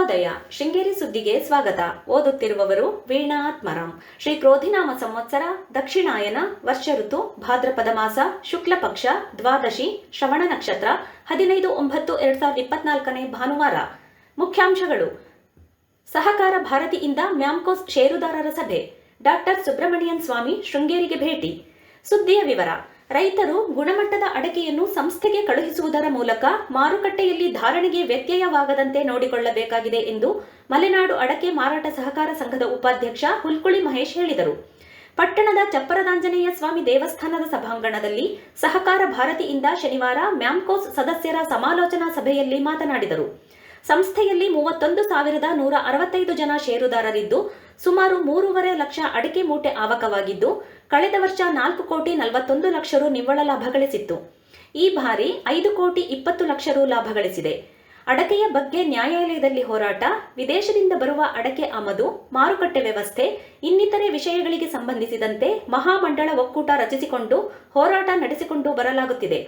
ಶುಭೋದಯ ಶೃಂಗೇರಿ ಸುದ್ದಿಗೆ ಸ್ವಾಗತ. ಓದುತ್ತಿರುವವರು ವೀಣಾ ಶ್ರೀ ಕ್ರೋಧಿನಾಮ ಸಂವತ್ಸರ, ದಕ್ಷಿಣಾಯನ, ವರ್ಷ ಋತು, ಭಾದ್ರಪದ ಮಾಸ, ಶುಕ್ಲ ಪಕ್ಷ, ದ್ವಾದಶಿ, ಶ್ರವಣ ನಕ್ಷತ್ರ, ಹದಿನೈದು ಒಂಬತ್ತು ಎರಡ್ ಸಾವಿರದ ಇಪ್ಪತ್ನಾಲ್ಕನೇ ಭಾನುವಾರ. ಮುಖ್ಯಾಂಶಗಳು. ಸಹಕಾರ ಭಾರತಿಯಿಂದ ಮ್ಯಾಮ್ಕೋಸ್ ಷೇರುದಾರರ ಸಭೆ. ಡಾಕ್ಟರ್ ಸುಬ್ರಹ್ಮಣ್ಯನ್ ಸ್ವಾಮಿ ಶೃಂಗೇರಿಗೆ ಭೇಟಿ. ಸುದ್ದಿಯ ವಿವರ. ರೈತರು ಗುಣಮಟ್ಟದ ಅಡಕೆಯನ್ನು ಸಂಸ್ಥೆಗೆ ಕಳುಹಿಸುವುದರ ಮೂಲಕ ಮಾರುಕಟ್ಟೆಯಲ್ಲಿ ಧಾರಣೆಗೆ ವ್ಯತ್ಯಯವಾಗದಂತೆ ನೋಡಿಕೊಳ್ಳಬೇಕಾಗಿದೆ ಎಂದು ಮಲೆನಾಡು ಅಡಕೆ ಮಾರಾಟ ಸಹಕಾರ ಸಂಘದ ಉಪಾಧ್ಯಕ್ಷ ಹುಲ್ಕುಳಿ ಮಹೇಶ್ ಹೇಳಿದರು. ಪಟ್ಟಣದ ಚಪ್ಪರದಾಂಜನೇಯ ಸ್ವಾಮಿ ದೇವಸ್ಥಾನದ ಸಭಾಂಗಣದಲ್ಲಿ ಸಹಕಾರ ಭಾರತಿಯಿಂದ ಶನಿವಾರ ಮ್ಯಾಮ್ಕೋಸ್ ಸದಸ್ಯರ ಸಮಾಲೋಚನಾ ಸಭೆಯಲ್ಲಿ ಮಾತನಾಡಿದರು. ಸಂಸ್ಥೆಯಲ್ಲಿ ಮೂವತ್ತೊಂದು ಸಾವಿರದ ನೂರ ಅರವತ್ತೈದು ಜನ ಷೇರುದಾರರಿದ್ದು, ಸುಮಾರು ಮೂರುವರೆ ಲಕ್ಷ ಅಡಿಕೆ ಮೂಟೆ ಆವಕವಾಗಿದ್ದು, ಕಳೆದ ವರ್ಷ ನಾಲ್ಕು ಕೋಟಿ ನಲವತ್ತೊಂದು ಲಕ್ಷ ರು ನಿವ್ವಳ ಲಾಭ ಗಳಿಸಿತ್ತು. ಈ ಬಾರಿ ಐದು ಕೋಟಿ ಇಪ್ಪತ್ತು ಲಕ್ಷ ರು ಲಾಭ ಗಳಿಸಿದೆ. ಅಡಕೆಯ ಬಗ್ಗೆ ನ್ಯಾಯಾಲಯದಲ್ಲಿ ಹೋರಾಟ, ವಿದೇಶದಿಂದ ಬರುವ ಅಡಕೆ ಆಮದು, ಮಾರುಕಟ್ಟೆ ವ್ಯವಸ್ಥೆ, ಇನ್ನಿತರೆ ವಿಷಯಗಳಿಗೆ ಸಂಬಂಧಿಸಿದಂತೆ ಮಹಾಮಂಡಳ ಒಕ್ಕೂಟ ರಚಿಸಿಕೊಂಡು ಹೋರಾಟ ನಡೆಸಿಕೊಂಡು ಬರಲಾಗುತ್ತಿದೆ.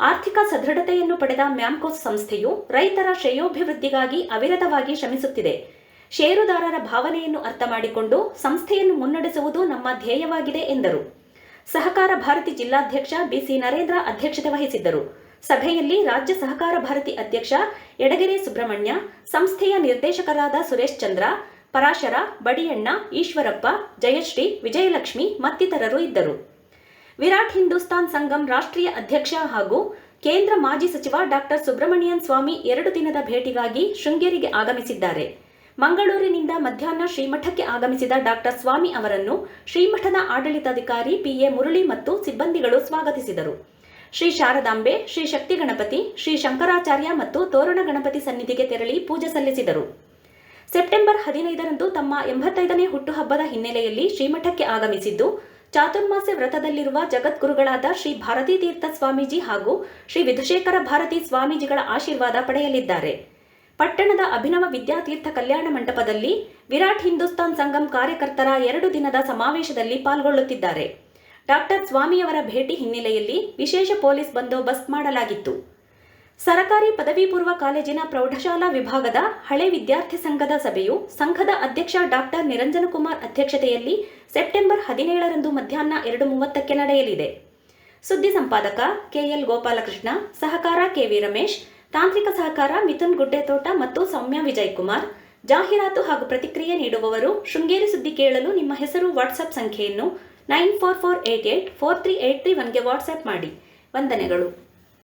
ಆರ್ಥಿಕ ಸದೃಢತೆಯನ್ನು ಪಡೆದ ಮ್ಯಾಮ್ಕೋಸ್ ಸಂಸ್ಥೆಯು ರೈತರ ಶ್ರೇಯೋಭಿವೃದ್ಧಿಗಾಗಿ ಅವಿರತವಾಗಿ ಶ್ರಮಿಸುತ್ತಿದೆ. ಷೇರುದಾರರ ಭಾವನೆಯನ್ನು ಅರ್ಥ ಮಾಡಿಕೊಂಡು ಸಂಸ್ಥೆಯನ್ನು ಮುನ್ನಡೆಸುವುದು ನಮ್ಮ ಧ್ಯೇಯವಾಗಿದೆ ಎಂದರು. ಸಹಕಾರ ಭಾರತಿ ಜಿಲ್ಲಾಧ್ಯಕ್ಷ ಬಿಸಿ ನರೇಂದ್ರ ಅಧ್ಯಕ್ಷತೆ ವಹಿಸಿದ್ದರು. ಸಭೆಯಲ್ಲಿ ರಾಜ್ಯ ಸಹಕಾರ ಭಾರತಿ ಅಧ್ಯಕ್ಷ ಎಡಗೆರೆ ಸುಬ್ರಹ್ಮಣ್ಯ, ಸಂಸ್ಥೆಯ ನಿರ್ದೇಶಕರಾದ ಸುರೇಶ್ ಚಂದ್ರ, ಪರಾಶರ, ಬಡಿಯಣ್ಣ, ಈಶ್ವರಪ್ಪ, ಜಯಶ್ರೀ, ವಿಜಯಲಕ್ಷ್ಮಿ ಮತ್ತಿತರರು ಇದ್ದರು. ವಿರಾಟ್ ಹಿಂದೂಸ್ತಾನ್ ಸಂಘಂ ರಾಷ್ಟ್ರೀಯ ಅಧ್ಯಕ್ಷ ಹಾಗೂ ಕೇಂದ್ರ ಮಾಜಿ ಸಚಿವ ಡಾಕ್ಟರ್ ಸುಬ್ರಹ್ಮಣ್ಯನ್ ಸ್ವಾಮಿ ಎರಡು ದಿನದ ಭೇಟಿಗಾಗಿ ಶೃಂಗೇರಿಗೆ ಆಗಮಿಸಿದ್ದಾರೆ. ಮಂಗಳೂರಿನಿಂದ ಮಧ್ಯಾಹ್ನ ಶ್ರೀಮಠಕ್ಕೆ ಆಗಮಿಸಿದ ಡಾಕ್ಟರ್ ಸ್ವಾಮಿ ಅವರನ್ನು ಶ್ರೀಮಠದ ಆಡಳಿತಾಧಿಕಾರಿ ಪಿಎ ಮುರಳಿ ಮತ್ತು ಸಿಬ್ಬಂದಿಗಳು ಸ್ವಾಗತಿಸಿದರು. ಶ್ರೀ ಶಾರದಾಂಬೆ, ಶ್ರೀ ಶಕ್ತಿ ಗಣಪತಿ, ಶ್ರೀ ಶಂಕರಾಚಾರ್ಯ ಮತ್ತು ತೋರಣ ಗಣಪತಿ ಸನ್ನಿಧಿಗೆ ತೆರಳಿ ಪೂಜೆ ಸಲ್ಲಿಸಿದರು. ಸೆಪ್ಟೆಂಬರ್ ಹದಿನೈದರಂದು ತಮ್ಮ ಎಂಬತ್ತೈದನೇ ಹುಟ್ಟುಹಬ್ಬದ ಹಿನ್ನೆಲೆಯಲ್ಲಿ ಶ್ರೀಮಠಕ್ಕೆ ಆಗಮಿಸಿದ್ದು ಚಾತುರ್ಮಾಸ್ಯ ವ್ರತದಲ್ಲಿರುವ ಜಗದ್ಗುರುಗಳಾದ ಶ್ರೀ ಭಾರತೀ ತೀರ್ಥ ಸ್ವಾಮೀಜಿ ಹಾಗೂ ಶ್ರೀ ವಿಧುಶೇಖರ ಭಾರತಿ ಸ್ವಾಮೀಜಿಗಳ ಆಶೀರ್ವಾದ ಪಡೆಯಲಿದ್ದಾರೆ. ಪಟ್ಟಣದ ಅಭಿನವ ವಿದ್ಯಾತೀರ್ಥ ಕಲ್ಯಾಣ ಮಂಟಪದಲ್ಲಿ ವಿರಾಟ್ ಹಿಂದೂಸ್ತಾನ್ ಸಂಗಮ್ ಕಾರ್ಯಕರ್ತರ ಎರಡು ದಿನದ ಸಮಾವೇಶದಲ್ಲಿ ಪಾಲ್ಗೊಳ್ಳುತ್ತಿದ್ದಾರೆ. ಡಾಕ್ಟರ್ ಸ್ವಾಮಿಯವರ ಭೇಟಿ ಹಿನ್ನೆಲೆಯಲ್ಲಿ ವಿಶೇಷ ಪೊಲೀಸ್ ಬಂದೋಬಸ್ತ್ ಮಾಡಲಾಗಿತ್ತು. ಸರಕಾರಿ ಪದವಿ ಪೂರ್ವ ಕಾಲೇಜಿನ ಪ್ರೌಢಶಾಲಾ ವಿಭಾಗದ ಹಳೆ ವಿದ್ಯಾರ್ಥಿ ಸಂಘದ ಸಭೆಯು ಸಂಘದ ಅಧ್ಯಕ್ಷ ಡಾಕ್ಟರ್ ನಿರಂಜನಕುಮಾರ್ ಅಧ್ಯಕ್ಷತೆಯಲ್ಲಿ ಸೆಪ್ಟೆಂಬರ್ ಹದಿನೇಳರಂದು ಮಧ್ಯಾಹ್ನ ಎರಡು ಮೂವತ್ತಕ್ಕೆ ನಡೆಯಲಿದೆ. ಸುದ್ದಿ ಸಂಪಾದಕ ಕೆಎಲ್ ಗೋಪಾಲಕೃಷ್ಣ, ಸಹಕಾರ ಕೆವಿ ರಮೇಶ್, ತಾಂತ್ರಿಕ ಸಹಕಾರ ಮಿಥುನ್ ಗುಡ್ಡೆತೋಟ ಮತ್ತು ಸೌಮ್ಯ ವಿಜಯ್ ಕುಮಾರ್ ಜಾಹೀರಾತು ಹಾಗೂ ಪ್ರತಿಕ್ರಿಯೆ ನೀಡುವವರು ಶೃಂಗೇರಿ ಸುದ್ದಿ ಕೇಳಲು ನಿಮ್ಮ ಹೆಸರು ವಾಟ್ಸಪ್ ಸಂಖ್ಯೆಯನ್ನು nine four four eight eight four three eight three ಒನ್ಗೆ WhatsApp ಮಾಡಿ. ವಂದನೆಗಳು.